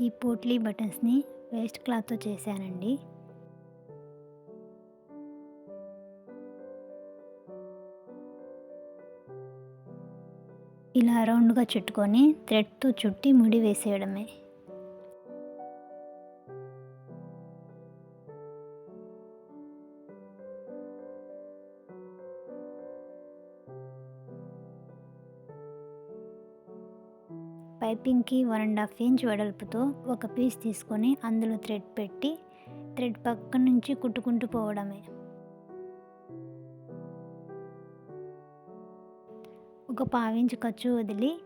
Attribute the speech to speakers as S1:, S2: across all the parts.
S1: ఈ పోట్లీ బటన్స్ని వేస్ట్ క్లాత్తో చేశానండి. ఇలా రౌండ్గా చుట్టుకొని థ్రెడ్తో చుట్టి ముడి వేసేయడమే. పైపింగ్కి వన్ అండ్ హాఫ్ ఇంచ్ వెడల్పుతో ఒక పీస్ తీసుకొని అందులో థ్రెడ్ పెట్టి థ్రెడ్ పక్క నుంచి కుట్టుకుంటూ పోవడమే. ఒక పావించు ఖర్చు వదిలి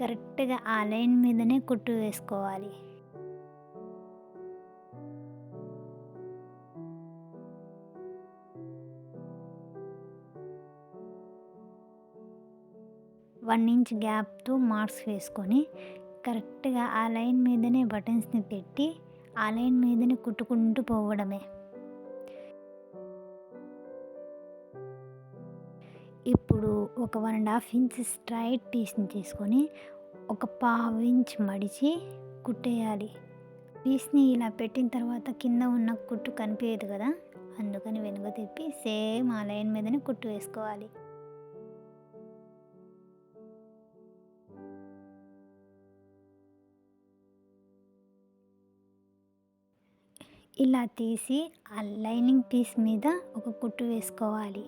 S1: కరెక్ట్గా ఆ లైన్ మీదనే కుట్టు వేసుకోవాలి. వన్ ఇంచ్ గ్యాప్తో మార్క్స్ వేసుకొని కరెక్ట్గా ఆ లైన్ మీదనే బటన్స్ని పెట్టి ఆ లైన్ మీదనే కుట్టుకుంటూ పోవడమే. ఇప్పుడు ఒక one and half inch straight పీస్ని తీసుకొని ఒక పావు ఇంచ్ మడిచి కుట్టేయాలి. పీస్ని ఇలా పెట్టిన తర్వాత కింద ఉన్న కుట్టు కనిపించదు కదా అందుకని వెనుక తిప్పి సేమ్ ఆ లైన్ మీదనే కుట్టు వేసుకోవాలి. ఇలా తీసి ఆ లైనింగ్ పీస్ మీద ఒక కుట్టు వేసుకోవాలి.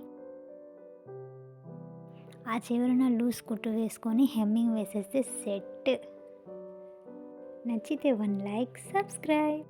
S1: ఆ చివరన లూజ్ కుట్టు వేసుకొని హెమ్మింగ్ వేసేస్తే సెట్. నచ్చితే వన్ లైక్ సబ్స్క్రైబ్.